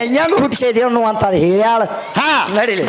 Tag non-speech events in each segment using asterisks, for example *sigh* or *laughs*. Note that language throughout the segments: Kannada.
ಹೆಂಗ ಹುಟ್ಟಿಸಿದೆ ಅನ್ನುವಂಥದ್ದು ಹೇಳ್ಯಾಳ ಹಾ ನಡಿಲಿ.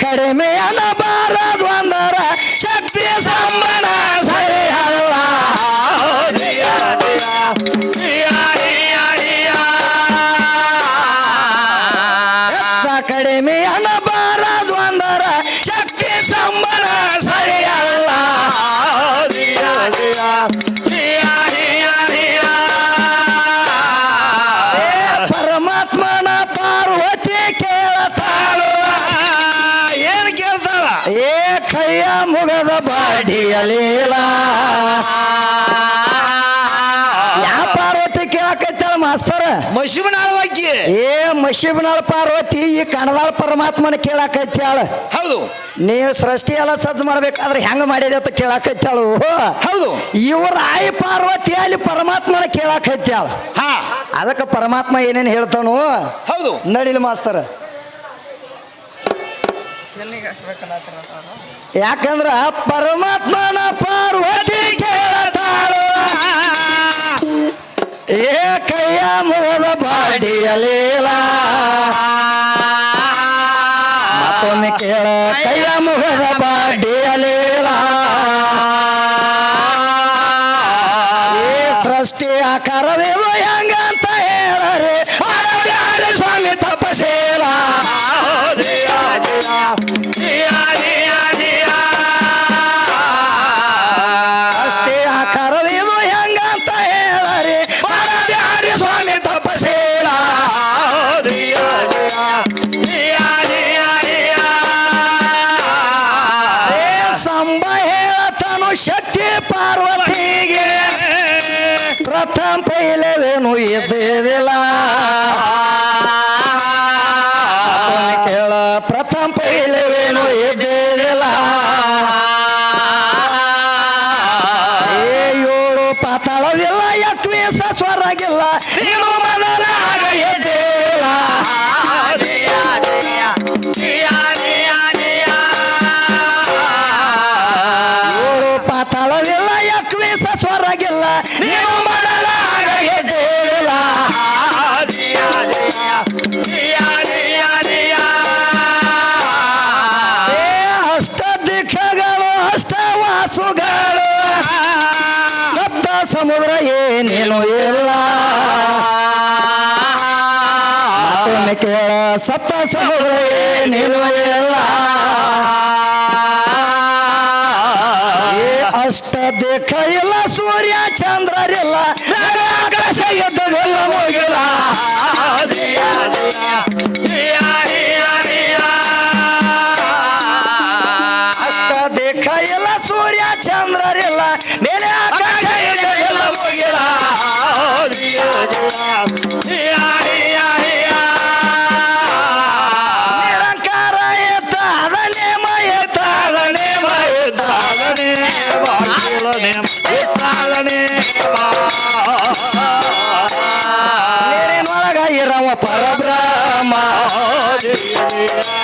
ಕಡಿಮೆ ಅನ್ನಬಾರದು ಬಾಡಿಯಲಿಲ್ಲ ಯಾ ಪಾರ್ವತಿ ಕೇಳಕೈತಾಳ ಮಾಸ್ತರ? ಮಶಿಮನಾಳವಾಕಿ ಏ ಮಶಿಬನಾಳ ಪಾರ್ವತಿ ಈ ಕಣದಾಳ ಪರಮಾತ್ಮನ ಕೇಳಕೈತಾಳ ಹೌದು. ನೀವು ಸೃಷ್ಟಿ ಎಲ್ಲ ಸಜ್ಜು ಮಾಡ್ಬೇಕಾದ್ರೆ ಹೆಂಗ ಮಾಡಿದೆ ಅಂತ ಕೇಳಕೈತಾಳು ಹೌದು. ಇವ್ರ ಆಯಿ ಪಾರ್ವತಿ ಅಲ್ಲಿ ಪರಮಾತ್ಮನ ಕೇಳಕೈತ್ಯಾಳ ಹಾ. ಅದಕ್ಕೆ ಪರಮಾತ್ಮ ಏನೇನು ಹೇಳ್ತಾನು? ಹೌದು. ನಡಿಲ್ ಮಾಸ್ತರ. ಯಾಕಂದ್ರ ಪರಮಾತ್ಮನ ಪಾರ್ವತಿ ಕೇಳತಾಳು. ಏ ಕೈಯ ಮುಗದ ಬಾಡಿಯಲಿಲ್ಲ ಸಂಬ ಹೇಳತನು ಶಕ್ತಿ ಪಾರ್ವತಿಗೆ ಪ್ರಥಮ ಪೈಲವೇನು ಇದ್ದಿಲ್ಲ ಸಪ್ತ ಸಹೋದರೇ ನಿಲ್ವಯಲ್ಲ ಅಷ್ಟ ದೇಖ ಇಲ್ಲ ಸೂರ್ಯ ಚಂದ್ರರಿಲ್ಲ ಆಕಾಶ ಎದ್ದದೆಲ್ಲ ಮುಗಿಲ್ಲ. ಅಷ್ಟ ದೇಖ ಇಲ್ಲ ಸೂರ್ಯ ಚಂದ್ರರಿಲ್ಲ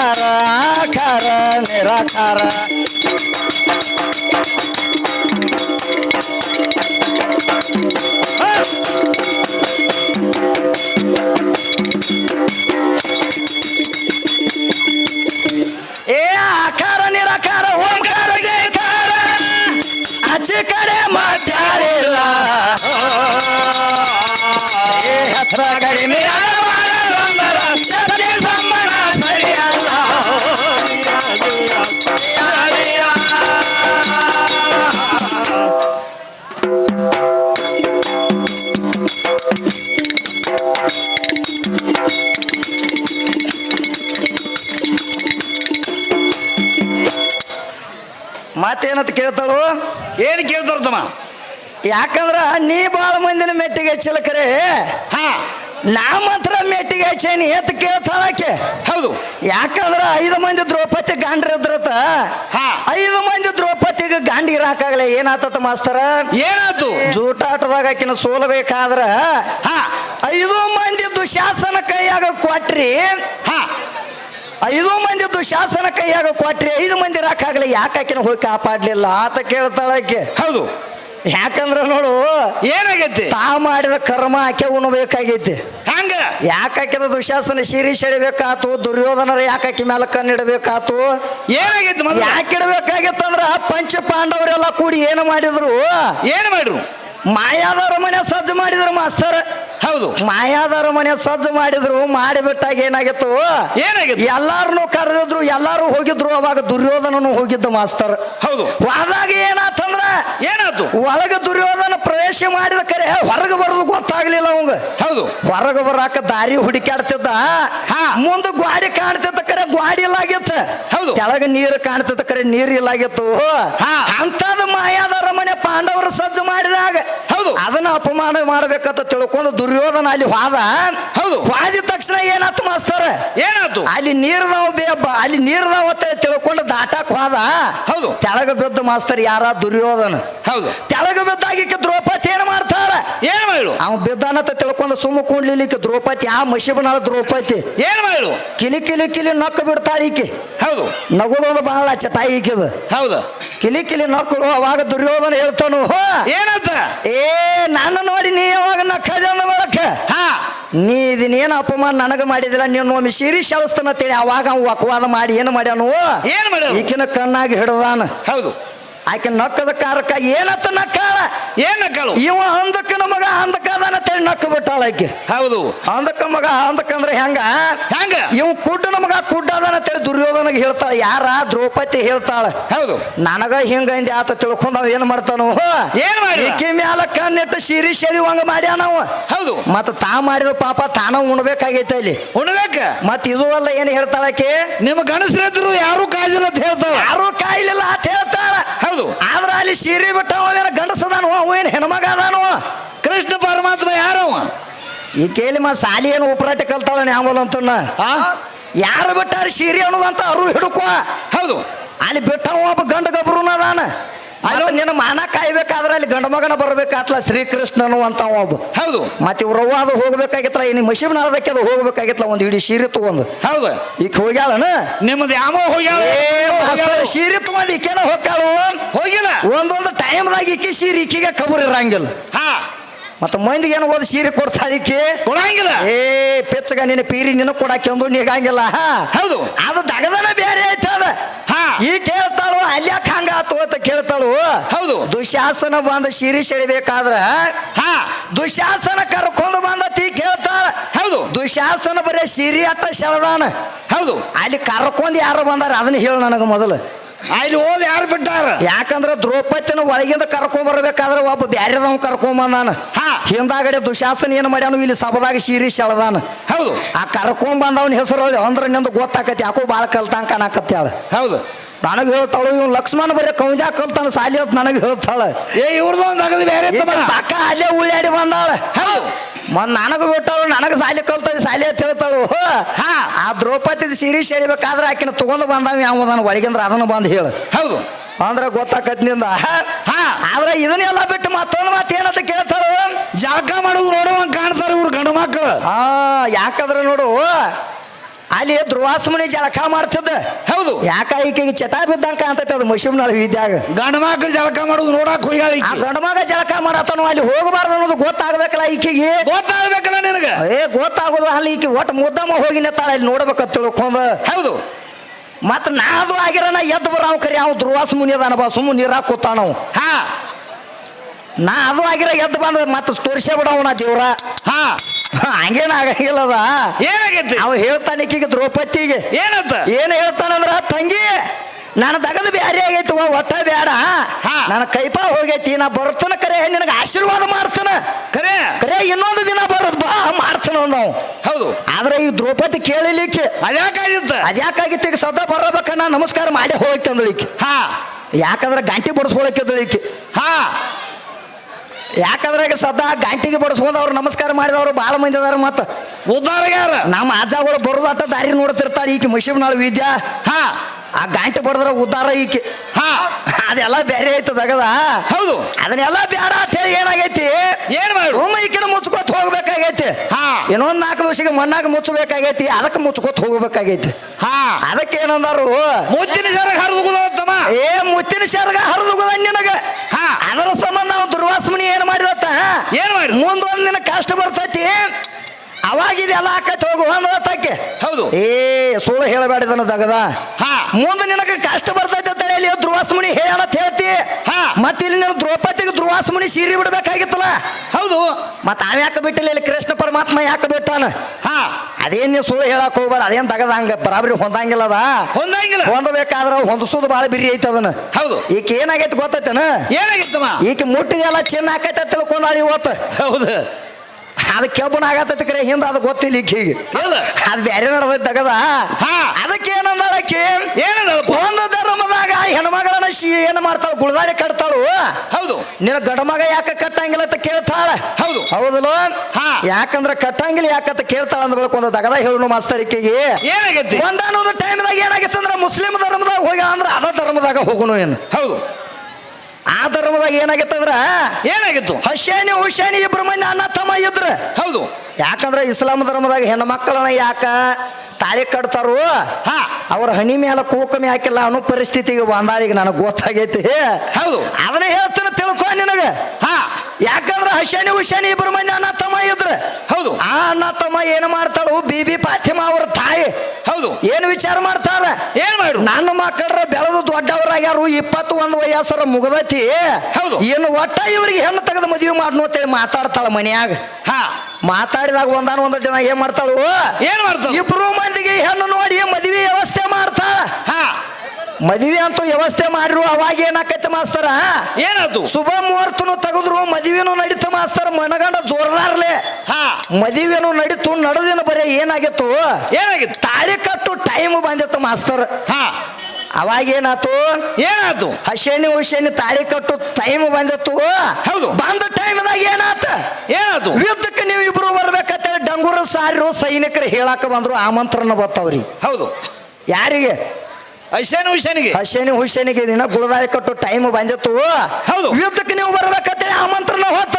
ಜೇಂಕಾರ ಆಕಾರ ನಿರಾಕಾರ. ಏ ಆಕಾರ ನಿರಾಕಾರ ಓಂಕಾರ ಜಯಕಾರ ಆಚೆ ಕಡೆ ಮತ್ಯಾರಿಲ್ಲ ಮತ್ತೇನಂತ ಕೇಳ್ತಾಳು? ಏನು ಕೇಳ್ತಾರ ತಮ್ಮ? ಯಾಕಂದ್ರ ನೀ ಭಾಳ ಮಂದಿನ ಮೆಟ್ಟಿಗೆ ಚಿಲಕರೆ. ಹಾ. ನಾ ಮಾತ್ರ ಮೆಟ್ಟಿಗೆ ಹಚ್ಚೇನಿ ಎತ್ ಕೇಳ್ತಾಳಕ್ಕೆ ಹೌದು. ಯಾಕಂದ್ರ ಐದು ಮಂದಿ ದ್ರೌಪದಿ ಗಾಂಡ್ರ ಇದ್ರತ. ಹಾ. ಐದು ಮಂದಿ ದ್ರೌಪದಿಗೆ ಗಾಂಡಿ ಇರಾಕಾಗಲ್ಲ ಏನಾತತ ಮಾಸ್ತರ? ಏನಾತು ಜೂಟಾಟದಾಗ ಆಕಿನ ಸೋಲಬೇಕಾದ್ರ ಹಾ. ಐದು ಮಂದಿ ದುಶಾಸನ ಕೈಯಾಗ ಕೊಟ್ರಿ. ಹಾ. ಐದು ಮಂದಿ ಶಾಸನ ಕೈಯಾಗ ಕೊಟ್ರಿ ಐದು ಮಂದಿ ರಾಕಾಗಲಿ ಯಾಕೆ ಆಕಿನ ಹೋಗಿ ಕಾಪಾಡ್ಲಿಲ್ಲ ಆತ ಕೇಳ್ತಾಳಕ್ಕೆ ಹೌದು. ಯಾಕಂದ್ರ ನೋಡು ಏನಾಗೈತಿ? ತಾ ಮಾಡಿದ ಕರ್ಮ ಆಕೆ ಉಣ್ಬೇಕಾಗೈತಿ. ಹಂಗ? ಯಾಕಾಕಿದ ದುಶಾಸನ ಶಿರಿ ಸೆಳಿಬೇಕಾತು ದುರ್ಯೋಧನರ ಯಾಕಾಕಿ ಮೇಲೆ ಕಣ್ಣಿಡಬೇಕಾತು? ಏನಾಗೈತಿ ಯಾಕಿಡ್ಬೇಕಾಗಿತ್ತಂದ್ರ ಪಂಚ ಪಾಂಡವರೆಲ್ಲ ಕೂಡಿ ಏನು ಮಾಡಿದ್ರು? ಏನು ಮಾಡಿದ್ರು? ಮಾಯಾದವರ ಮನೆ ಸಜ್ಜು ಮಾಡಿದ್ರು ಮಾಸ್ತರ್. ಹೌದು. ಮಾಯಾದಾರ ಮನೆ ಸಜ್ಜು ಮಾಡಿದ್ರು ಮಾಡಿಬಿಟ್ಟಾಗ ಏನಾಗಿತ್ತು? ಏನಾಗಿತ್ತು? ಎಲ್ಲಾರನು ಕರೆದಿದ್ರು ಎಲ್ಲಾರು ಹೋಗಿದ್ರು ಅವಾಗ ದುರ್ಯೋಧನನು ಹೋಗಿದ್ದ ಮಾಸ್ತರ್. ಹೌದು. ಹೋದಾಗ ಏನಾತಂದ್ರ ಏನಾಯ್ತು ಒಳಗೆ ದುರ್ಯೋಧನ ಪ್ರವೇಶ ಮಾಡಿದ ಕರೆ ಹೊರಗೆ ಬರೋದು ಗೊತ್ತಾಗ್ಲಿಲ್ಲ ಅವಂಗ. ಹೌದು. ಹೊರಗೆ ಬರಾಕ ದಾರಿ ಹುಡುಕಾಡ್ತಿದ್ದ ಹಾ. ಮುಂದ ಗ್ವಾಡಿ ಕಾಣ್ತಿದ್ದ ಕರೆ ಗ್ವಾಡಿ ಇಲ್ಲಾಗಿತ್ತು. ಹೌದು. ಕೆಳಗೆ ನೀರು ಕಾಣ್ತಿದ್ದ ಕರೆ ನೀರು ಇಲ್ಲಾಗಿತ್ತು. ಹಾ. ಅಂತದ ಮಾಯಾದಾರ ಮನೆ ಪಾಂಡವರು ಸಜ್ಜು ಮಾಡಿದಾಗ ಅಪಮಾನ ಮಾಡ್ಬೇಕಂತ ತಿಳ್ಕೊಂಡು ದುರ್ಯೋಧನ ಅಲ್ಲಿ ವಾದ ಹೌದು. ಹಾದಿದ ತಕ್ಷಣ ಏನಾತು ಮಾಸ್ತಾರ? ಏನಾತು ಅಲ್ಲಿ ನೀರ್ದಾವ ಬೇಬ್ಬ ಅಲ್ಲಿ ನೀರ್ದಾವ ಅಂತ ತಿಳ್ಕೊಂಡು ದಾಟಾಕ ಹೋದ. ಹೌದು. ತೆಳಗ ಬಿದ್ದ ಮಾಸ್ತರ್ ಯಾರ? ದುರ್ಯೋಧನ. ಹೌದು. ತೆಳಗ ಬಿದ್ದಾಗಿಕ್ಕೆ ದ್ರೌಪದಿ ಏನ್ ಮಾಡ್ತಾಳ? ಏನ್ ಮಾಡ್ರು ಅವ ಬಿದ್ದಾನಂತ ತಿಳ್ಕೊಂಡು ಸುಮ್ಮ ಕುಂಡ್ಲಿಕ್ಕೆ ದ್ರೌಪದಿ ಆ ಮಶಿಬನಾಳ ದ್ರೌಪದಿ. ಏನ್ ಮಾಡ್ರು ಕಿಲಿ ಕಿಲಿ ಕಿಲಿ ನಕ್ಕ ಬಿಡ್ತಾಳ ಈಕೆ. ಹೌದು. ನಗುದೊಂದು ಬಹಳ ಚಟಾಯಿ ಈಕೆದು ಹೌದು. ಕಿಲಿ ಕಿಲಿ ನಕ್ಕಳು ಅವಾಗ ದುರ್ಯೋಧನ ಹೇಳ್ತಾನು "ಹೋ, ಏನಂತ? ಏ ನಾನು ನೋಡಿ ನೀ ಯಾವಾಗ ನಕ್ಕದ ಬರಕ ಹಾ. ನೀ ಇದನ್ನೇನು ಅಪಮಾನ ನನಗೆ ಮಾಡಿದಿಲ್ಲ ನೀನು ಒಮ್ಮೆ ಶಿರಿ ಶಲಸ್ತನ ತಿಳಿ ಅವಾಗ ಅವ ಅಪವಾದ ಮಾಡಿ ಏನು ಮಾಡ್ಯಾನು ಏನ್ ಮಾಡ ಈಕಿನ ಕಣ್ಣಾಗಿ ಹಿಡದಾನ. ಹೌದು. ಆಕೆ ನಕ್ಕದ ಕಾರಕ ಏನತ್ತ ನಕ್ಕಾಳ? ಏನ್ ನಕ್ಕಳು? ಇವ ಅಂದಕ್ಕ ಮಗ ಅಂದಕ್ಕ ತಿಳಿ ನಕ್ಕ ಬಿಟ್ಟಾಳ ಆಕೆ. ಹೌದು. ಅಂದಕ್ಕ ಮಗ ಅಂದಕ್ಕಂದ್ರೆ ಹೆಂಗ? ಹೆಂಗ? ಇವ್ ಮಗ ಕುಡ್ಡ ತಿಳಿ ದುರ್ಯೋಧನಗೆ ಹೇಳ್ತಾಳ ಯಾರ ದ್ರೌಪದಿ ಹೇಳ್ತಾಳೆ? ಹೌದು. ನನಗ ಹಿಂಗಂದಿ ಆತ ತಿಳ್ಕೊಂಡ್ ಅವ ಏನ್ ಮಾಡ್ತಾನು? ಏನ್ ಮಾಡಿ ಮ್ಯಾಲ ಕಣ್ಣಿಟ್ಟು ಸಿರಿ ಸೆಳಿವಂಗ ಮಾಡ್ಯಾನವ ಹೌದು. ಮತ್ತ ತಾ ಮಾಡಿದ ಪಾಪ ತಾನ ಉಣ್ಬೇಕಾಗೈತೆ ಅಲ್ಲಿ. ಉಣ್ಬೇಕ? ಮತ್ ಇದು ಅಲ್ಲ ಏನ್ ಹೇಳ್ತಾಳಕ್ಕೆ ನಿಮ್ಮ ಗಣಸ್ರಿದ್ರು ಯಾರು ಕಾಯ್ದಿಲ್ಲ ಅಂತ ಹೇಳ್ತಾಳ? ಯಾರು ಕಾಯಿಲಿಲ್ಲ ಅಂತ ಹೇಳ್ತಾಳ. ಹೌದು. ಆದ್ರ ಅಲ್ಲಿ ಸೀರೆ ಬಿಟ್ಟ ಅವೇನ ಗಂಡಸದಾನವ? ಅವ ಏನ್ ಹೆಣ್ಮಗ ಅದಾನು ಕೃಷ್ಣ ಪರಮಾತ್ಮ ಯಾರವ? ಈ ಕೇಳಿ ಮತ್ ಸಾಲಿ ಏನು ಉಪರಾಟ ಕಲ್ತಾಳ ನ್ಯಾಮಲ್ ಅಂತ? ಯಾರು ಬಿಟ್ಟಾರ ಸೀರೆ ಅನ್ನೋದಂತ ಅರು ಹಿಡುಕುವ ಹೌದು. ಅಲ್ಲಿ ಬಿಟ್ಟ ಒಬ್ಬ ಗಂಡ ಗಬ್ರುನ ಅದಾನ. ಅಲ್ಲ ನಿನ್ನ ಮಾನ ಕಾಯ್ಬೇಕಾದ್ರೆ ಅಲ್ಲಿ ಗಂಡ ಮಗನ ಬರ್ಬೇಕಾತ್ಲ ಶ್ರೀಕೃಷ್ಣನು ಅಂತ ಒಬ್ಬ. ಹೌದು. ಮತ್ತೆ ಇವ್ರವ್ವ ಅದು ಹೋಗ್ಬೇಕಾಗಿತ್ತಲ್ಲ ಇನ್ನು ಮಶೀಬ್ ನಾಳದಕ್ಕೆ ಅದು ಹೋಗ್ಬೇಕಾಗಿತ್ತಲ್ಲ ಒಂದು ಇಡೀ ಸೀರೆ ತಗೊಂಡು. ಹೌದು. ಈಗ ಹೋಗ್ಯಾಳನ? ನಿಮ್ದು ಯಾವ ಹೋಗ್ಯಾಳ? ಸೀರೆ ತಗೊಂಡು ಈಕೆನ ಹೋಗ್ಯಾಳು ಹೋಗಿಲ್ಲ. ಒಂದೊಂದು ಟೈಮ್ದಾಗ ಈಕೆ ಸೀರೆ ಈಕೆಗೆ ಕಬೂರ್ ಇರಂಗಿಲ್ಲ. ಹಾ. ಮತ್ತೆ ಮಂದಿಗೆ ಏನು ಓದಿ ಸೀರೆ ಕೊಡ್ತಾಳಿಕೆ ಕೊಡಂಗಿಲ್ಲ. ಏ ಪೆಚ್ಚಗ ನಿನ್ನ ಪೀರಿ ನಿನ್ನ ಕೊಡಾಕೆಂದು ಒಂದು ನಿಗಂಗಿಲ್ಲ ಹೌದು. ಅದು ದಗದನ ಬೇರೆ ಐತೆ ಅದ. ಹಾ. ಈ ಕೇಳ್ತಾಳು ಅಲ್ಯಾಕ ಹಂಗ ಆತು ಅಂತ ಕೇಳ್ತಾಳು. ಹೌದು. ದುಶಾಸನ ಬಂದ ಸೀರೆ ಸೆಳಿಬೇಕಾದ್ರ ಹ. ದುಶಾಸನ ಕರ್ಕೊಂಡು ಬಂದ ತೀ ಕೇಳ್ತಾಳ. ಹೌದು. ದುಶಾಸನ ಬರೇ ಸಿರಿ ಅಟ್ಟ ಸೆಳದಾನ. ಹೌದು. ಅಲ್ಲಿ ಕರ್ಕೊಂಡು ಯಾರು ಬಂದಾರ ಅದನ್ನ ಹೇಳು ನನಗೆ ಮೊದಲು. ಅಲ್ಲಿ ಹೋದ್ ಯಾರು ಬಿಟ್ಟಾರ? ಯಾಕಂದ್ರ ದ್ರೌಪದಿನ ಒಳಗಿಂದ ಕರ್ಕೊಂಡ್ ಬರ್ಬೇಕಾದ್ರೆ ಒಬ್ಬ ಬ್ಯಾರೆದವ್ ಕರ್ಕೊಂಡ್ ಬಂದಾನ ಹಾ. ಹಿಂದಾಗಡೆ ದುಶಾಸನ ಏನ್ ಮಾಡ್ಯಾನು ಇಲ್ಲಿ ಸಭದಾಗ ಶಿರಿ ಶಳದಾನ. ಹೌದು. ಆ ಕರ್ಕೊಂಡ್ ಬಂದವನ ಹೆಸರು ಅಂದ್ರೆ ನಿಂದು ಗೊತ್ತಾಕತಿ ಯಾಕೋ ಬಾಳ ಕಲ್ತಾಂಗ ಅದ. ಹೌದು. ನನಗೆ ಹೇಳ್ತಾಳು ಇವ್ನು ಲಕ್ಷ್ಮಣ ಬರೀ ಕೌಂಜಾ ಕಲ್ತಾನ ಸಾಲಿ ಅಂತ ನನಗೆ ಹೇಳ್ತಾಳೆ. ಏ ಇವ್ರದ್ದು ಒಂದು ಬೇರೆ ಪಕ್ಕ ಅಲ್ಲೇ ಉಳ್ಳಾಡಿ ಬಂದಾಳೆ. ಹೌದು. ಮತ್ ನನಗ ಬಿಟ್ಟವಳು ನನಗ ಸಾಲಿ ಕಲ್ತದ ಸಾಲಿ ಅಂತ ಹಾ. ಆ ದ್ರೌಪದಿ ಸೀರೆ ಸೆಳಿಬೇಕಾದ್ರೆ ಆಕಿನ ತಗೊಂಡು ಬಂದಾವೆ ಯಾವದಾನ ಒಳಗಿಂದ್ರ ಅದನ್ನ ಬಂದು ಹೇಳು. ಹೌದು. ಅಂದ್ರೆ ಗೊತ್ತಾಕತ್ನಿಂದ ಹಾ. ಆದ್ರೆ ಇದನ್ನೆಲ್ಲ ಬಿಟ್ಟು ಮತ್ತೊಂದು ಮಾತು ಏನಂತ ಕೇಳ್ತಾರ ಜಳಕ ಮಾಡೋದು ನೋಡುವಂಗ ಕಾಣ್ತಾರ ಇವ್ರು ಗಂಡು ಮಕ್ಕಳು ಹಾ ಯಾಕಂದ್ರೆ ನೋಡು ಅಲ್ಲಿ ಧ್ರುವಾಸಮನಿ ಜಳಕ ಮಾಡ್ತದ ಹೌದು. ಯಾಕ ಈಕೆಗೆ ಚಟಾ ಬಿದ್ದಂಗ ಕಾಣ್ತೈತೆ ಅದು ಮಶೀಮ್ನಾಳ ವಿದ್ಯಾಗ ಗಂಡು ಮಕ್ಳು ಜಳಕ ಮಾಡೋದು ನೋಡಕ್ ಹೋಗಿ ಆ. ಗಂಡ ಮಗ ಜಳಕ ಮಾಡತನು ಅಲ್ಲಿ ಹೋಗಬಾರ್ದು ಅನ್ನೋದು ಗೊತ್ತಾಗ್ಬೇಕಲ್ಲ ಈಕೆಗೆ? ಗೊತ್ತಾಗಬೇಕಲ್ಲ ನಿನಗೆ? ಏ ಗೊತ್ತಾಗೋದು ಅಲ್ಲಿ ಈಕೆ ಒಟ್ಟು ಮುದ್ದಮ್ಮ ಹೋಗಿ ನೆತ್ತಾಳ ಅಲ್ಲಿ ನೋಡ್ಬೇಕಂತ ತಿಳ್ಕೊಂಡ. ಹೌದು. ಮತ್ ನಾದು ಆಗಿರೋಣ ಎದ್ದು ಬರಾವ್ ಕರಿ ಅವ್ ಧ್ರುವಾಸ ಮುನಿ ಅದಾನ ಬಾ ಸುಮ್ಮ ನೀರಾಗ ಕೂತಾನವ್ ಹಾ. ನಾ ಅದು ಆಗಿರೋ ಎದ್ದು ಬಂದ ಮತ್ತೆ ತೋರಿಸೇ ಬಿಡವನ ದೇವ್ರ. ಹಾ. ಹಂಗೇನ ಆಗಂಗಿಲ್ಲದ? ಏನಾಗೈತಿ? ಅವ ಹೇಳ್ತಾನೆ ಈಕಿಗೆ ದ್ರೌಪದಿಗೆ. ಏನಂತ? ಏನ್ ಹೇಳ್ತಾನಂದ್ರ ತಂಗಿ ನನ್ನ ದಗದ ಬ್ಯಾರೆ ಆಗೈತಿ ಒಟ್ಟ ಬ್ಯಾಡ. ಹಾ. ನನ್ನ ಕೈಪಾ ಹೋಗೈತಿ ನಾ ಬರ್ತನ ಕರೆ ನಿನಗೆ ಆಶೀರ್ವಾದ ಮಾಡ್ತಾನ. ಕರೆ? ಕರೆ ಇನ್ನೊಂದು ದಿನ ಬರೋದು ಬಾ ಮಾಡ್ತಾನ ನಾವು. ಹೌದು. ಆದ್ರೆ ಈ ದ್ರೌಪದಿ ಕೇಳಲಿಕ್ಕೆ ಅದ್ಯಾಕಾಗಿತ್ತ? ಅದ್ಯಾಕಾಗಿತ್ತು ಈಗ ಸದಾ ಬರಬೇಕ ನಾ ನಮಸ್ಕಾರ ಮಾಡಿ ಹೋಗಕ್ಕೆ ಅಂದಳಿಕ್ಕೆ ಹಾ. ಯಾಕಂದ್ರೆ ಗಂಟಿ ಬಡಿಸ್ಕೊಳಕ್ಕೆ ಹಾ. ಯಾಕಂದ್ರೆ ಈಗ ಸದಾ ಗಂಟಿಗೆ ಬಡಿಸ್ಕೊಂಡವ್ರು ನಮಸ್ಕಾರ ಮಾಡಿದವರು ಭಾಳ ಮಂದಿ ಅದಾರ ಮತ್ತ. ಉದ್ದಾರ ಯಾರ? ನಮ್ಮ ಅಜ್ಜಗಳು ಬರೋದಾಟ ದಾರಿ ನೋಡ್ತಿರ್ತಾರೆ ಈಕೆ ನಾಳೆ ವಿದ್ಯಾ. ಹಾ. ಆ ಗಂಟೆ ಬಡದ್ರ ಉದ್ದಾರ ಈಕೆ. ಹಾ ಅದೆಲ್ಲ ಬೇರೆ ಐತೆ ತಗದ ಹೌದು. ಅದನ್ನೆಲ್ಲ ಬೇಡ ಅಂತ ಹೇಳಿ ಏನಾಗೈತಿ? ಏನ್ ರೂಮ್ ರೂಮ ಈಕಿನ ಮುಚ್ಕೋತ ಹೋಗ್ಬೇಕಾಗೈತಿ. ಹಾ. ಇನ್ನೊಂದ್ ನಾಲ್ಕು ದಿವಸಕ್ಕೆ ಮಣ್ಣಾಗ ಮುಚ್ಚಬೇಕಾಗೈತಿ ಅದಕ್ಕೆ ಮುಚ್ಕೋತ ಹೋಗ್ಬೇಕಾಗೈತಿ. ಹಾ. ಅದಕ್ಕೆ ಏನಂದಾರು? ಮುಚ್ಚಿನ ಜರ ಹರಿದು ತಮ್ಮ ಏ ಮುತ್ತಿನ ಶರ್ಗ ಹರಿದುಗುದ ನಿನಗ. ಹಾ. ಅದರ ಸಂಬಂಧ ನಾವು ದುರ್ವಾಸಮಣಿ ಏನ್ ಮಾಡಿದತ್ತ ಏನ್ ಮಾಡಿ? ಮುಂದೊಂದ್ ದಿನ ಕಷ್ಟ ಬರ್ತೈತಿ. ಅವಾಗ ಇದೆಲ್ಲ ಹಾಕತ್ ಹೋಗು ಅಂದತಕ್ಕೆ ಹೌದು. ಏ ಸುಳ್ಳು ಹೇಳಬೇಡಿದನ ದಗದ. ಹಾ ಮುಂದೆ ನಿನಗೆ ಕಷ್ಟ ಬರ್ತೈತೆ ಹೇಳಿ ಧ್ರುವಾಸಮುನಿ ಹೇಳ ಅಂತ ಹೇಳ್ತಿ. ಹಾ. ಮತ್ತೆ ಇಲ್ಲಿ ನೀನು ದ್ರೌಪದಿಗೆ ಧ್ರುವಾಸಮುನಿ ಸೀರೆ ಬಿಡ್ಬೇಕಾಗಿತ್ತಲ್ಲ? ಹೌದು. ಮತ್ತೆ ಅವ ಯಾಕೆ ಬಿಟ್ಟಿಲ್ಲ? ಇಲ್ಲಿ ಕೃಷ್ಣ ಪರಮಾತ್ಮ ಯಾಕೆ ಬಿಟ್ಟಾನ? ಹಾ. ಅದೇನ್ ನೀವು ಸುಳ್ಳು ಹೇಳಕ್ ಹೋಗ್ಬೇಡ ಅದೇನ್ ತಗದ ಹಂಗ? ಬರಾಬರಿ ಹೊಂದಂಗಿಲ್ಲ ಅದ. ಹೊಂದಂಗಿಲ್ಲ. ಹೊಂದಬೇಕಾದ್ರ ಹೊಂದಸೋದು ಬಹಳ ಬಿರಿ ಐತೆ ಅದನ್ನ. ಹೌದು. ಈಕೆ ಏನಾಗೈತೆ ಗೊತ್ತೈತನ? ಏನಾಗಿತ್ತಮ್ಮ ಈಕೆ ಮುಟ್ಟಿದೆಲ್ಲ ಚಿನ್ನ ಹಾಕೈತೆ ತಿಳ್ಕೊಂಡಾಳ ಇವತ್ತು ಹೌದು. ಅದು ಕೆಬ್ಬನ ಆಗತ್ತೈತಿ ಕರೆ ಹಿಂದೆ ಅದು ಗೊತ್ತಿಲ್ಲ ಈಕೆಗೆ. ಅದು ಬೇರೆ ನಡೆದೈತೆ ತಗದ. ಏನದಪ್ಪ ಒಂದು ಧರ್ಮದಾಗ ಹೆಣ್ಮಗಳನ್ನ ಶಿ ಏನು ಮಾಡ್ತಾಳ? ಗುಳದಾರಿ ಕಟ್ತಾಳು? ಹೌದು. ನಿನ್ನ ಗಂಡ ಮಗ ಯಾಕೆ ಕಟ್ಟಂಗಿಲ್ಲ ಅಂತ ಕೇಳ್ತಾಳ? ಹೌದು. ಹೌದಲ್ಲ? ಹಾ. ಯಾಕಂದ್ರ ಕಟ್ಟಂಗಿಲ್ಲ ಯಾಕಂತ ಕೇಳ್ತಾಳ ಅಂದ ಬೆಳಕು ಒಂದು ದಗದ ಹೇಳು ಮಾಸ್ತರಿಕೆಗೆ. ಏನಾಗೈತಿ? ಒಂದಾನೊಂದು ಟೈಮ್ದಾಗ ಏನಾಗಿತ್ತು ಅಂದ್ರೆ ಮುಸ್ಲಿಂ ಧರ್ಮದಾಗ ಹೋಗಿ ಅಂದ್ರೆ ಅದ ಧರ್ಮದಾಗ ಹೋಗುನು ಏನು? ಹೌದು. ಆ ಧರ್ಮದಾಗ ಏನಾಗಿತ್ತಂದ್ರ? ಏನಾಗಿತ್ತು? ಹಶೇನಿ ಹುಶೇನಿ ಇಬ್ರು ಮಂದಿ ಅಣ್ಣ ತಮ್ಮ ಇದ್ರ. ಹೌದು. ಯಾಕಂದ್ರೆ ಇಸ್ಲಾಂ ಧರ್ಮದಾಗ ಹೆಣ್ಣು ಮಕ್ಕಳನ್ನ ಯಾಕ ತಾಳಿ ಕಟ್ತಾರು? ಹಾ. ಅವ್ರ ಹಣಿ ಮೇಲೆ ಕೂಕಮಿ ಹಾಕಿಲ್ಲ ಅನ್ನೋ ಪರಿಸ್ಥಿತಿಗೆ ಬಂದಾರಿಗೆ ನನಗೆ ಗೊತ್ತಾಗೈತಿ. ಹೌದು. ಅದನ್ನ ಹೇಳ್ತೀನಿ ತಿಳ್ಕೊ ನಿನಗೆ. ಹಾ. ಯಾಕಂದ್ರೆ ಹಶನಿ ಹುಶನಿ ಇಬ್ರು ಮಂದಿ ಅಣ್ಣ ತಮ್ಮ ಇದ್ರ. ಹೌದು. ಆ ಅಣ್ಣ ತಮ್ಮ ಏನು ಮಾಡ್ತಾಳು? ಬಿಬಿ ಪಾತಿಮಾ ಅವ್ರ ತಾಯಿ. ಹೌದು. ಏನು ವಿಚಾರ ಮಾಡ್ತಾರ ಏನ್ ಮಾಡು ನನ್ನ ಮಕ್ಕಳ್ರ ಬೆಳೆದು ದೊಡ್ಡವರಾಗ್ಯಾರು ಇಪ್ಪತ್ತು ಒಂದು ವಯಸ್ಸರ ಮುಗದತಿ. ಹೌದು. ಏನು ಒಟ್ಟ ಇವ್ರಿಗೆ ಹೆಣ್ಣು ತೆಗೆದು ಮದುವೆ ಮಾಡ್ನು ಅಂತೇಳಿ ಮಾತಾಡ್ತಾಳ ಮನ್ಯಾಗ. ಹಾ. ಮಾತಾಡಿದಾಗ ಒಂದಾನ ಒಂದು ಜನ ಏನ್ ಮಾಡ್ತಾಳು? ಏನ್ ಮಾಡ್ತಾಳ? ಇಬ್ರು ಮಂದಿಗೆ ಹೆಣ್ಣು ನೋಡಿ ಮದುವೆ ವ್ಯವಸ್ಥೆ ಮಾಡ್ತಾಳ. ಹಾ. ಮದುವೆ ಅಂತೂ ವ್ಯವಸ್ಥೆ ಮಾಡ್ರು ಅವಾಗ ಏನಾಕೈತೆ ಮಾಸ್ತರ? ಏನದು? ಶುಭ ಮುಹೂರ್ತನು ತೆಗೆದ್ರು ಮದುವೆನೂ ನಡೀತ ಮಾಸ್ತರ ಮನಗಂಡ ಜೋರ್ದಾರ್ಲೆ. ಹಾ. ಮದುವೆನೂ ನಡೀತು ನಡೆದಿನ ಬರೀ ಏನಾಗಿತ್ತು? ಏನಾಗಿತ್ತು? ತಾಳಿ ಕಟ್ಟು ಟೈಮ್ ಬಂದಿತ್ತು ಮಾಸ್ತರ್. ಹಾ. ಅವಾಗ ಏನಾತು? ಏನಾತು ಹಶೇನಿ ಹುಶೇನಿ ತಾಳಿ ಕಟ್ಟು ಟೈಮ್ ಬಂದಿತ್ತು. ಹೌದು. ಬಂದ ಟೈಮ್ದಾಗ ಏನಾತ? ಏನಾತು ಯುದ್ಧಕ್ಕೆ ನೀವು ಇಬ್ರು ಬರ್ಬೇಕಂತೇಳಿ ಡಂಗೂರ ಸಾರಿರು ಸೈನಿಕರು ಹೇಳಾಕ ಬಂದ್ರು ಆಮಂತ್ರಣ ಬತ್ತವ್ರಿ ಹೌದು. ಯಾರಿಗೆ? ಐಶಾನ ಹುಸೇನಿಗೆ? ಹಸೇನಿ ಹುಸೇನಿಗೆ ದಿನ ಗುಳದಾಯ ಕಟ್ಟು ಟೈಮ್ ಬಂದಿತ್ತು. ಹೌದು. ಯುದ್ಧಕ್ಕೆ ನೀವು ಬರ್ಬೇಕಂತೇಳಿ ಆಮಂತ್ರಣ ಹೋತ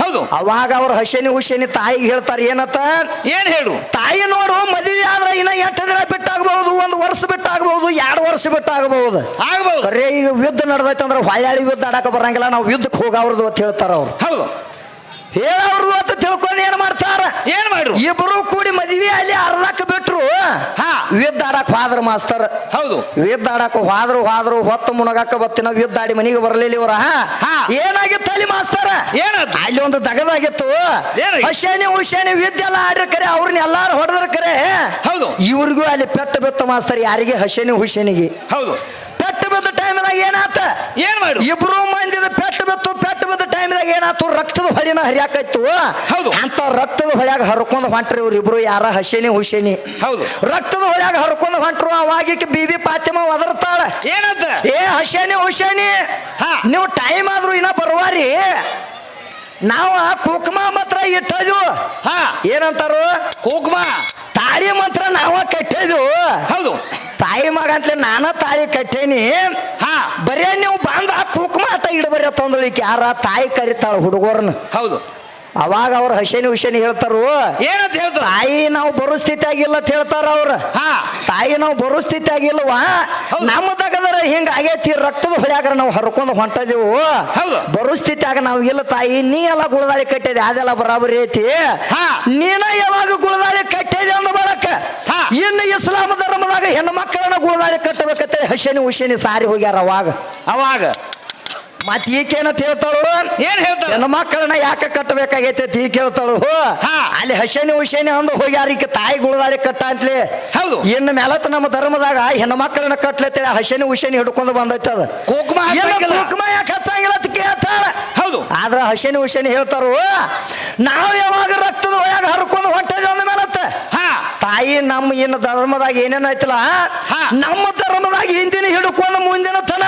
ಹೌದು. ಅವಾಗ ಅವ್ರ ಹಸೇನಿ ಹುಸೇನಿ ತಾಯಿಗೆ ಹೇಳ್ತಾರೆ ಏನತ್ತ? ಏನ್ ಹೇಳು ತಾಯಿ ನೋಡು ಮದುವೆ ಆದ್ರೆ ಇನ್ನ ಎಂಟು ದಿನ ಬಿಟ್ಟಾಗಬಹುದು ಒಂದು ವರ್ಷ ಬಿಟ್ಟಾಗಬಹುದು ಎರಡು ವರ್ಷ ಬಿಟ್ಟಾಗಬಹುದು. ಆಗಬಹುದು. ಕರೆ ಈಗ ಯುದ್ಧ ನಡೆದೈತೆ ಅಂದ್ರೆ ಹೊಳ್ಯಾಳಿ ಯುದ್ಧ ಆಡಕ ಬರಂಗಿಲ್ಲ ನಾವು ಯುದ್ಧಕ್ಕೆ ಹೋಗವ್ರದ್ದು ಅಂತ ಹೇಳ್ತಾರ ಅವ್ರು ಹೌದು. ಹೇಳವ್ರದ್ದು ಅಂತ ತಿಳ್ಕೊಂಡು ಏನ್ ಮಾಡ್ತಾರ? ಏನ್ ಮಾಡ್ರು? ಇಬ್ರು ಕೂಡಿ ಮದ್ವೆ ಅಲ್ಲಿ ಅರ್ಧಕ್ ಬಿಟ್ರು. ಹಾ. ಯುದ್ಧ ಆಡಕ್ ಹೋದ್ರ ಮಾಸ್ತರ್. ಹೌದು. ಆಡಕ್ ಹೋದ್ರು ಹೋದ್ರು ಹೊತ್ತು ಮುಣಗಾಕ ಬತ್ತಿನ ವಿದ್ದಾಡಿ ಆಡಿ ಮನೆಗೆ ಬರಲಿಲ್ಲ ಇವ್ರ. ಹಾ. ಏನಾಗಿತ್ತು ಅಲ್ಲಿ ಮಾಸ್ತರ? ಏನ ಅಲ್ಲಿ ಒಂದು ದಗದಾಗಿತ್ತು. ಹುಷೇನಿ ಹುಷೇನಿ ವಿದ್ಯ ಎಲ್ಲ ಆಡ್ರ ಕರೆ ಅವ್ರನ್ನ ಎಲ್ಲಾರು ಹೊಡೆದ್ರ ಕರೆ. ಹೌದು. ಇವ್ರಿಗೂ ಅಲ್ಲಿ ಪೆಟ್ಟು ಬಿತ್ತು ಮಾಸ್ತರ್ ಯಾರಿಗೆ? ಹಸೇನಿ ಹುಷೇನಿಗೆ ಪೆಟ್ಟು ಬಿದ್ದ ಟೈಮ್ದಾಗ ಏನಾತ? ಏನ್ ಮಾಡಿ? ಇಬ್ರು ಮಂದಿದ ಪೆಟ್ಟು ಬಿತ್ತು ಪೆಟ್ಟು ಬಿದ್ದ ಟೈಮ್ದಾಗ ಏನಾತು? ರಕ್ತದ ಹೊಳಿನ ಹರಿಯಾಕೈತು. ಹೌದು. ಅಂತ ರಕ್ತದ ಹೊಳ್ಯಾಗ ಹರ್ಕೊಂಡು ಹೊಂಟ್ರಿ ಇವ್ರು ಇಬ್ರು ಯಾರ? ಹಸೇನಿ ಹುಸೇನಿ. ಹೌದು. ರಕ್ತದ ಹೊಳ್ಯಾಗ ಹರ್ಕೊಂಡು ಹೊಂಟ್ರು ಅವಾಗಿಕ್ಕೆ ಬಿಬಿ ಪಾತಿಮ ಒದರ್ತಾಳ. ಏನಂತ? ಏ ಹಸೇನಿ ಹುಸೇನಿ ಹಾ. ನೀವು ಟೈಮ್ ಆದ್ರೂ ಇನ್ನ ಬರುವಾರಿ. ನಾವ ಕುಕ್ಮ ಮಾತ್ರ ಇಟ್ಟದು ಹಾ. ಏನಂತಾರು? ಕುಕ್ಮ. ತಾಳಿ ಮಾತ್ರ ನಾವ ಕಟ್ಟದು ಹೌದು. ತಾಯಿ ಮಗ ಅಂತಲೇ ನಾನ ತಾಯಿ ಕಟ್ಟೇನಿ. ಹಾ, ಬರೇ ನೀವು ಬಂದ ಕುಕ್ಮಾತ ಇಡಬರಿ ತಂದಳಿಕೆ ಯಾರ ತಾಯಿ ಕರಿತಾಳ ಹುಡುಗರ್ನ. ಹೌದು. ಅವಾಗ ಅವ್ರ ಹಸೇನಿ ಹುಷೇನಿ ಹೇಳ್ತಾರು ಏನಂತ ಹೇಳ್ತಾರ? ತಾಯಿ ನಾವು ಬರೋ ಸ್ಥಿತಿ ಆಗಿಲ್ಲ ಅಂತ ಹೇಳ್ತಾರ ಅವ್ರ. ಹಾ. ತಾಯಿ ನಾವು ಬರೋ ಸ್ಥಿತಿ ಆಗಿಲ್ವಾ. ನಮ್ಮ ತಗದರ ಹಿಂಗ ಆಗೈತಿ ರಕ್ತದ ಹೊಳ್ಯಾಗ್ರ ನಾವು ಹರ್ಕೊಂಡು ಹೊಂಟದೇವು. ಬರೋ ಸ್ಥಿತಿ ಆಗ ನಾವು ಇಲ್ಲ ತಾಯಿ ನೀ ಎಲ್ಲ ಗುಳದಾಳಿ ಕಟ್ಟಿದೆ ಅದೆಲ್ಲ ಬರಾಬರಿ ಐತಿ. ಹಾ. ನೀನ ಯಾವಾಗ ಗುಳದಾಳಿ ಕಟ್ಟಿದೆ ಅಂದ ಬಳಕ. ಇನ್ನು ಇಸ್ಲಾಂ ಧರ್ಮದಾಗ ಹೆಣ್ಣು ಮಕ್ಕಳನ್ನ ಗುಳದಾಳಿ ಕಟ್ಟಬೇಕಂತ ಹಸೇನಿ ಹುಷೇನಿ ಸಾರಿ ಹೋಗ್ಯಾರ ಅವಾಗ. ಅವಾಗ. ಮತ್ ಈಕೇನಂತ ಹೇಳ್ತಾಳು ಏನ್ ಹೇಳ್ತಾಳ? ಹೆಣ್ಣು ಮಕ್ಕಳನ್ನ ಯಾಕೆ ಕಟ್ಟಬೇಕಾಗೈತೆ ಅಂತ ಕೇಳ್ತಾಳು? ಹಾ. ಅಲ್ಲಿ ಹಸೇನಿ ಹುಸೇನಿ ಅಂದು ಹೋಗ್ಯಾರ ತಾಯಿ ಗುಳದಾಳಿ ಕಟ್ಟ ಅಂತಲೇ. ಹೌದು. ಇನ್ನು ಮೇಲತ್ತ ನಮ್ಮ ಧರ್ಮದಾಗ ಹೆಣ್ಣು ಮಕ್ಕಳನ್ನ ಕಟ್ಲತ್ತೇಳಿ ಹಸೇನಿ ಹುಸೇನಿ ಹಿಡ್ಕೊಂಡು ಬಂದೈತೆ ಅದ. ಕುಕ್ಮ ಹಾಕ್ಬೇಕಿಲ್ಲ. ಯಾಕೆ ಹಚ್ಚಂಗಿಲ್ಲ ಅಂತ ಕೇಳ್ತಾಳ. ಹೌದು. ಆದ್ರ ಹಸೇನಿ ಹುಸೇನಿ ಹೇಳ್ತಾರು ನಾವು ಯಾವಾಗ ರಕ್ತದ ಒಳಗ ಹರ್ಕೊಂಡು ಹೊಂಟದ ಅಂದ ಮೇಲತ್ತ ಹಾ. ತಾಯಿ ನಮ್ಮ ಇನ್ನು ಧರ್ಮದಾಗ ಏನೇನು ಐತಲ್ಲ ಹಾ. ನಮ್ಮ ಧರ್ಮದಾಗ ಹಿಂದಿನ ಹಿಡ್ಕೊಂಡು ಮುಂದಿನ ತನ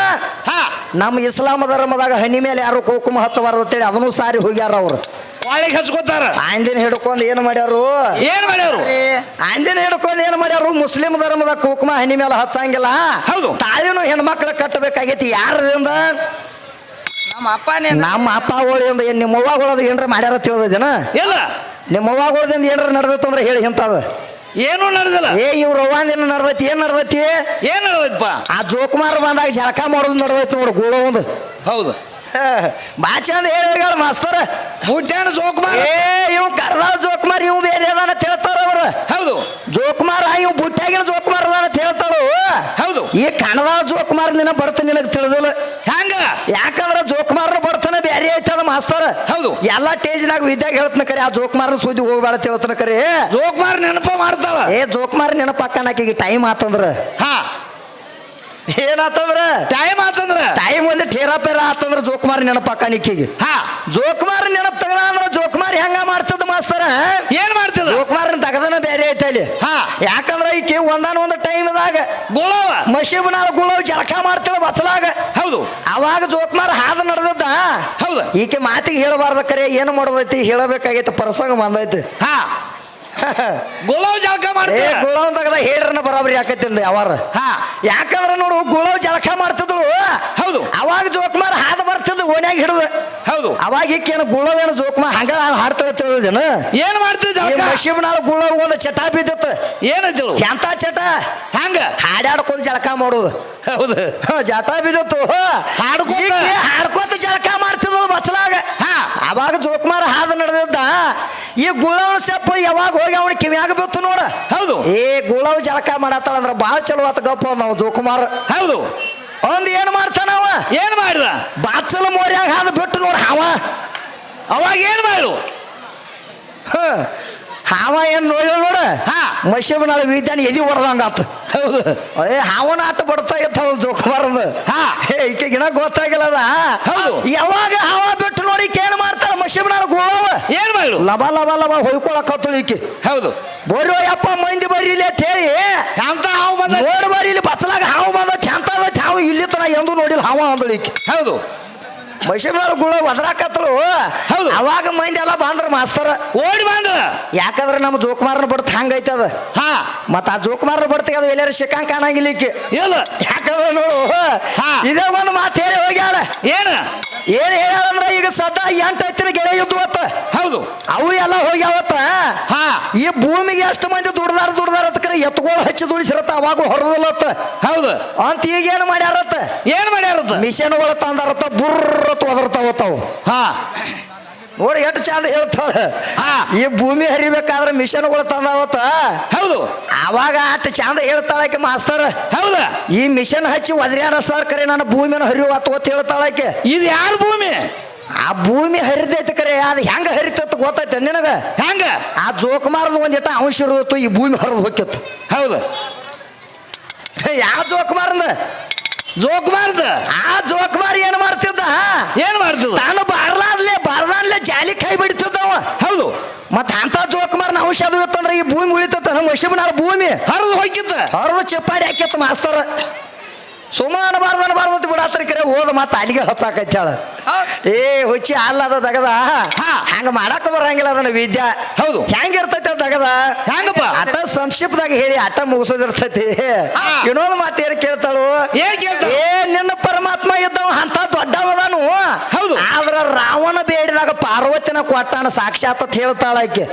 ನಮ್ಮ ಇಸ್ಲಾಮ ಧರ್ಮದಾಗ ಹನಿ ಮೇಲೆ ಯಾರು ಕುಂಕುಮ ಹಚ್ಚಬಾರ್ದು ಅಂತೇಳಿ ಅದನ್ನು ಸಾರಿ ಹೋಗ್ಯಾರ ಅವ್ರು. ಒಳಗೆ ಹಚ್ಕೋತಾರ. ಆಂದಿನ ಹಿಡ್ಕೊಂಡು ಏನು ಮಾಡ್ಯಾರು? ಏನ್ ಮಾಡ್ಯಾರು? ಆಂದಿನ ಹಿಡ್ಕೊಂಡು ಏನು ಮಾಡ್ಯಾರು? ಮುಸ್ಲಿಂ ಧರ್ಮದ ಕುಂಕುಮ ಹನಿ ಮೇಲೆ ಹಚ್ಚಂಗಿಲ್ಲ. ಹೌದು. ತಾಯಿನೂ ಹೆಣ್ಮಕ್ಳು ಕಟ್ಟಬೇಕಾಗೈತಿ. ಯಾರದಿಂದ? ನಮ್ಮ ಅಪ್ಪನೇ ನಮ್ಮ ಅಪ್ಪ ಹೋಳಿಂದ ಏನ್ ನಿಮ್ಮ ಹೋಳೋದು ಏನ್ರ ಮಾಡ್ಯಾರ ತಿಳಿದ ಜನ? ಇಲ್ಲ. ನಿಮ್ಮ ಹೋಳದಿಂದ ಏನ್ರ ನಡೆದಿತ್ತು ಅಂದ್ರೆ ಹೇಳಿ ಇಂಥದ್ದು. ಏನು ನಡೆದಿಲ್ಲ. ಏ ಇವ್ರ ಒಂದಿನ ನಡ್ದೈತಿ ಏನ್ ನಡ್ದೈತಿ? ಏನ್ ನಡೆದಪ್ಪ ಆ ಜೋಕುಮಾರ್ ಬಂದಾಗ ಜಳಕ ಮಾಡೋದು ನಡ್ದೈತಿ ನೋಡು ಗೂಡೋ ಒಂದು. ಹೌದು. ಬಾ ಚಂದ ಹೇಳಿ ಮಾಸ್ತರ. ಮುಟ್ಟಾನ ಜೋಕುಮಾರ್? ಏ ಇವ್ ಕರ್ದಾಳ ಜೋಕುಮಾರ್ ಇವ್ ಬೇರೆ ಅದಾನ ತಿಳ್ತಾರ ಅವ್ರ. ಹೌದು. ಜೋಕುಮಾರ್ ಇವ್ ಬುಟ್ಟಾಗಿನ ಜೋಕುಮಾರ್ ಅದಾನ ಅಂತ ಹೇಳ್ತಾಳು. ಹೌದು. ಈ ಕಣದಾಳ ಜೋಕುಮಾರ್ ನಿನ ಬರ್ತ ನಿನಗೆ ತಿಳಿದಿಲ್ಲ. ಹೆಂಗ? ಯಾಕಂದ್ರ ಜೋಕುಮಾರ್ನ ಬರ್ತನ ಐತೆ ನಮ್ಮ ಹಸ್ತಾರ ಹೌದು. ಎಲ್ಲಾ ಟೇಜ್ನಾಗ ವಿದ್ಯಾಗ ಹೇಳ್ತನ ಕರೆ ಆ ಜೋಕ್ಮಾರನ ಸುದ್ದಿ ಹೋಗ್ಬೇಡ ಅಂತ ಹೇಳ್ತನ ಕರೆ. ಜೋಕ್ಮಾರ್ ನೆನಪ ಮಾಡ್ತಾವ ಏ ಜೋಕುಮಾರ್ ನೆನಪಾಕನಾಕಿಗೆ ಟೈಮ್ ಆತಂದ್ರ. ಹಾ. ಏನಾತಂದ್ರ? ಟೈಮ್ ಆತಂದ್ರ. ಟೈಮ್ ಒಂದು ಠೇರಾ ಪೇರ ಆತಂದ್ರ ಜೋಕುಮಾರ್ ನೆನಪಾಕನಿಕ್ಕಿಗೆ ಹಾ. ಜೋಕುಮಾರ್ ನೆನಪ್ ತಗದ ಅಂದ್ರ ಜೋಕುಮಾರ್ ಹೆಂಗ ಮಾಡ್ತದ ಮಾಸ್ತರ? ಏನ್ ಮಾಡ್ತಿದ? ಜೋಕುಮಾರನ್ ತಗದನ ಬೇರೆ ಐತೆ ಅಲ್ಲಿ. ಹಾ. ಯಾಕಂದ್ರ ಈಕೆ ಒಂದಾನ ಒಂದು ಟೈಮ್ದಾಗ ಮಶೀಬ್ ಮಶೀಬ್ನಾಳ ಗುಳವ ಜಳಕ ಮಾಡ್ತಾಳ ಬಸಲಾಗ. ಹೌದು. ಅವಾಗ ಜೋಕುಮಾರ್ ಹಾದ ನಡೆದದ್ದ? ಹೌದು. ಈಕೆ ಮಾತಿಗೆ ಹೇಳಬಾರ್ದ ಕರೆ ಏನು ಮಾಡೋದೈತಿ? ಹೇಳಬೇಕಾಗೈತಿ ಪ್ರಸಂಗ ಬಂದೈತಿ. ಹಾ. *laughs* ಗುಳವ್ ಜಳಕ ಏ ಮಾಡ್ತಾಳ ಗುಳವ್ ತಗದ ಹೇಳ್ರನ್ನ ಬರಾಬರಿ ಯಾಕೈತಿ ಯಾವಾರ? ಹಾ. ಯಾಕಂದ್ರ ನೋಡು ಗುಳವ್ ಜಳಕ ಮಾಡ್ತಿದ್ಳು. ಹೌದು. ಅವಾಗ ಜೋಕುಮಾರ್ ಹಾದ ಬರ್ತಿದ್ದ ಓನ್ಯಾಗ ಹಿಡಿದ. ಹೌದು. ಅವಾಗ ಈಕೇನು ಗುಳವೇನು ಜೋಕುಮಾರ್ ಹಂಗ ಹಾಡ್ತಾಳೆ ತಿಳಿದೇನು ಏನ್ ಮಾಡ್ತಿದ್ದ ಈ ಮಶೀಬ್ನಾಳ ಗುಳವ್ ಒಂದು ಚಟ ಬಿದ್ದಿತ್ತು. ಏನಂತೇಳು ಎಂತ ಚಟ? ಹಂಗ ಹಾಡ್ಯಾಡ್ಕೊಂಡು ಜಳಕ ಮಾಡೋದು. ಹೌದು. ಜಾತಾ ಜಟ ಬಿದ್ದಿತ್ತು. ಹಾಡ್ಕೊಂಡು ಹಾಡ್ಕೊತ. ಜಳಕ ಮಾಡ್ತಿದ್ರು ಬಚ್ಚಲಾಗ ಹಾ. ಅವಾಗ ಜೋಕುಮಾರ ಹಾದು ನಡೆದಿದ್ದ. ಈ ಗುಳವನ ಸೆಪ್ಪ ಯಾವಾಗ ಹೋಗಿ ಅವನ ಕಿವಿಯಾಗ ಬಿತ್ತು ನೋಡ. ಹೌದು. ಏ ಗುಳವ್ ಜಳಕ ಮಾಡತ್ತಾಳ ಅಂದ್ರೆ ಬಾಳ ಚಲೋ ಆತ ಗಪ್ಪ ನಾವು ಜೋಕುಮಾರ. ಹೌದು. ಒಂದ್ ಏನ್ ಅವ? ಏನ್ ಮಾಡಿದ? ಬಾಚಲ ಮೋರ್ಯಾಗ ಹಾದ ಬಿಟ್ಟು ನೋಡ ಅವ ಅವಾಗ ಏನ್ ಮಾಡು? ಹ, ಹಾವ ಏನು ನೋಡ ನೋಡ. ಹಾ. ಮಶೀಬನಾಳ ವಿದ್ಯಾನ ಎದಿ ಹೊಡೆದಂಗ ಆತ. ಹೌದು. ಏ ಹಾವನ ಆಟ ಬಡ್ತಾ ಇತ್ತ ಜೋಕುಮಾರದ. ಹಾ. ಹೇ ಈಕೆ ಗಿನ ಗೊತ್ತಾಗಿಲ್ಲ ಅದ. ಹೌದು. ಯಾವಾಗ ಹಾವ ಬಿಟ್ಟು ನೋಡಿ ಈಕೆ ಏನ್ ಮಾಡ್ತಾಳ? ಮಶೀಬನಾಳ ಗೋಳವ. ಏನ್ ಮಾಡು ಲಬ ಲಬ ಲಬ ಹೊಯ್ಕೊಳಕತ್ತಳು ಈಕೆ. ಹೌದು. ಬರ್ರೋ ಯಪ್ಪ ಮಂದಿ ಬರೀಲಿ ಅಂತ ಹೇಳಿ. ಅಂತ ಹಾವು ಬಂದ ನೋಡಿ ಬರೀಲಿ ಬಚ್ಚಲಾಗ ಹಾವು ಬಂದ ಕೆಂತ ಹಾವು ಇಲ್ಲಿ ತನ ಎಂದೂ ನೋಡಿಲ್ಲ ಹಾವ ಅಂದಳು ಈಕೆ. ಹೌದು. ಮೈಸೂರಿನ ಗುಳ ಒದರಾಕತ್ತಳು. ಹೌದು. ಅವಾಗ ಮಂದಿ ಎಲ್ಲ ಬಂದ್ರ ಮಾಸ್ತರ. ಓಡಿ ಬಂದ ಯಾಕಂದ್ರೆ ನಮ್ಮ ಜೋಕುಮಾರನ ಬಡ್ತ ಹಂಗೈತೆ ಅದ. ಹಾ. ಮತ್ತ ಆ ಜೋಕುಮಾರನ ಬಡ್ತಿಗೆ ಅದು ಎಲ್ಲಾರು ಶಿಕಾಂಗ್ ಕಾಣಂಗಿಲ್ಲ ಇಲ್ಲ ಯಾಕಂದ್ರೆ ನೋಡು. ಇದೇ ಒಂದು ಮಾತು ಹೇಳಿ ಹೋಗ್ಯಾಳ. ಏನ? ಏನ್ ಹೇಳ್ಯಾಳಂದ್ರ ಈಗ ಸದಾ ಎಂಟು ಐತಿನ ಗೆಳೆ ಇದ್ದು ಅತ್ತ ಹೌದು. ಅವು ಎಲ್ಲ ಹೋಗ್ಯಾವತ್ತ. ಹಾ. ಈ ಭೂಮಿಗೆ ಎಷ್ಟು ಮಂದಿ ದುಡ್ದಾರ ದುಡ್ದಾರ ಅತ್ಕರೆ ಎತ್ಗೋಳು ಹಚ್ಚಿ ದುಡಿಸಿರತ್ತ ಅವಾಗ ಹೊರದಲ್ಲತ್ತ. ಹೌದು. ಅಂತ ಈಗ ಏನು ಮಾಡ್ಯಾರತ್ತ? ಏನ್ ಮಾಡ್ಯಾರತ್ತ? ಮಿಷನ್ಗಳು ತಂದಾರತ್ತ ಬುರ್ರ ತಾವು ಹಾ. ನೋಡಿ ಎಷ್ಟು ಚಂದ ಹೇಳ್ತಾಳ. ಹಾ. ಈ ಭೂಮಿ ಹರಿಬೇಕಾದ್ರೆ ಮಿಷನ್ಗಳು ತಂದಾವತ್ತ? ಹೌದು. ಅವಾಗ ಅಷ್ಟು ಚಂದ ಹೇಳ್ತಾಳಕ್ಕೆ ಮಾಸ್ತರ್. ಹೌದು. ಈ ಮಿಷನ್ ಹಚ್ಚಿ ಒದರ್ಯಾಡ ಸರ್ ಕರೆ ನಾನು ಭೂಮಿನ ಹರಿಯುವತ್ತು ಗೊತ್ತ ಹೇಳ್ತಾಳಕ್ಕೆ ಇದು ಯಾರು ಭೂಮಿ? ಆ ಭೂಮಿ ಹರಿದೈತೆ ಕರೆ ಅದು ಹೆಂಗ ಹರಿತತ್ತು ಗೊತ್ತೈತೆ ನಿನಗೆ? ಹೆಂಗ? ಆ ಜೋಕುಮಾರದ ಒಂದಿಟ ಅಂಶ ಇರೋದು ಈ ಭೂಮಿ ಹರಿದು ಹೋಗಿತ್ತು ಹೌದು. ಯಾವ ಜೋಕುಮಾರನ ಜೋಕುಮಾರ್ದ ಆ ಜೋಕುಮಾರ್ ಏನ್ ಮಾಡ್ತಿದ್ದ? ಏನು ಮಾಡ್ತಿದ್ದ? ತಾನು ಬಾರ್ಲಾದ್ಲೆ ಬಾರ್ದಾನ್ಲೆ ಜಾಲಿ ಕೈ ಬಿಡ್ತಿದ್ದವ ಹೌದು. ಮತ್ತ ಅಂತ ಜೋಕುಮಾರ್ನ ಅಂಶ ಅದು ಇತ್ತಂದ್ರೆ ಈ ಭೂಮಿ ಉಳಿತತ್ತ ನಮ್ಮ ವಶಿಬನಾಳ ಭೂಮಿ. ಹರಿದು ಹೋಗಿತ್ತ ಹರಿದು ಚಿಪ್ಪಾಡಿ ಹಾಕಿತ್ತು ಮಾಸ್ತರ. ಸುಮ್ಮ ಅನಬಾರ್ದು ಅನಬಾರ್ದು ಬಿಡಾತ್ರಿ ಕರೆ. ಹೋದ ಮತ್ತೆ ಅಲ್ಲಿಗೆ ಹಚ್ಚಾಕೈತಾಳ ಏ ಹುಚ್ಚಿ ಅಲ್ಲದ ದಗದ. ಹಾ. ಹಂಗ ಮಾಡಾಕ ಬರಂಗಿಲ್ಲ ಅದನ್ನ ವಿದ್ಯಾ. ಹೌದು. ಹೆಂಗಿರ್ತೈತಿ ಅದ್ ದಗದ? ಹೆಂಗಪ್ಪ? ಅಟ ಸಂಕ್ಷಿಪ್ತದಾಗ ಹೇಳಿ ಅಟ ಮುಗಿಸೋದಿರ್ತೈತಿ. ಇನ್ನೊಂದು ಮಾತು ಏನ್ ಕೇಳ್ತಾಳು? ಏನ್ ಕೇಳ್ತಾಳ? ಏ ನಿನ್ನ ಪರಮಾತ್ಮ ಇದ್ದವ ಅಂತ ದೊಡ್ಡವದಾನು ಹೌದು. ಆದ್ರ ರಾವಣ ಬೇಡಿದಾಗ ಪಾರ್ವತಿನ ಕೊಟ್ಟಾನ ಸಾಕ್ಷಾತ್ ಹೇಳ್ತಾಳ ಆಕೆ.